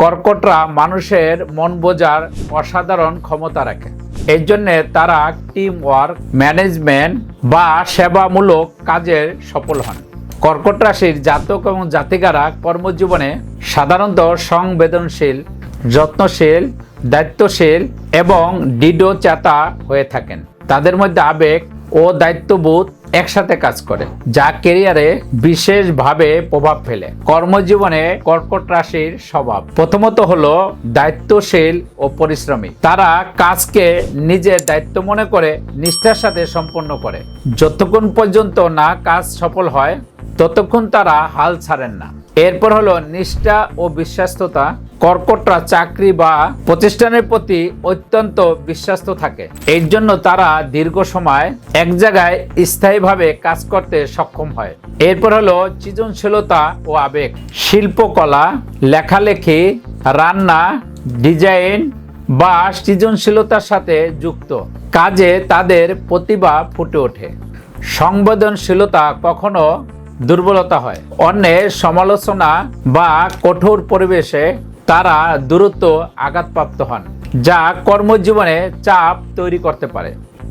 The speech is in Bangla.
কর্কটরা মানুষের মন বোঝার অসাধারণ ক্ষমতা রাখে। এই জন্যে তারা টিম ওয়ার্ক ম্যানেজমেন্ট বা সেবামূলক কাজের সফল হন। কর্কট রাশির জাতক এবং জাতিকারা কর্মজীবনে সাধারণত সংবেদনশীল, যত্নশীল, দায়িত্বশীল এবং ডিডো চেতা হয়ে থাকেন। তাদের মধ্যে আবেগ ও দায়িত্ববোধ একসাথে কাজ করে, যা কেরিয়ারে বিশেষভাবে প্রভাব ফেলে। কর্মজীবনে কর্কট রাশির স্বভাব। প্রথমত হলো দায়িত্বশীল ও পরিশ্রমী। তারা কাজকে নিজের দায়িত্ব মনে করে, নিষ্ঠার সাথে সম্পন্ন করে। যতক্ষণ পর্যন্ত না কাজ সফল হয়, ততক্ষণ তারা হাল ছাড়েন না। এরপর হলো নিষ্ঠা ও বিশ্বাস্ততা। কর্কটরা চাকরি বা প্রতিষ্ঠানের প্রতি অত্যন্ত বিশ্বাস্ত থাকে। এর জন্য তারা দীর্ঘ সময় এক জায়গায় স্থায়ীভাবে কাজ করতে সক্ষম হয়। এরপর হলো সৃজনশীলতা ও আবেগ। শিল্পকলা, লেখালেখি, রান্না, ডিজাইন বা সৃজনশীলতার সাথে যুক্ত। কাজে তাদের প্রতিভা ফুটে ওঠে। সংবেদনশীলতা কখনো দুর্বলতা হয়। অন্যের সমালোচনা বা কঠোর পরিবেশে তারা দ্রুত আঘাতপ্রাপ্ত হন, যা কর্মজীবনে চাপ তৈরি করতে পারে।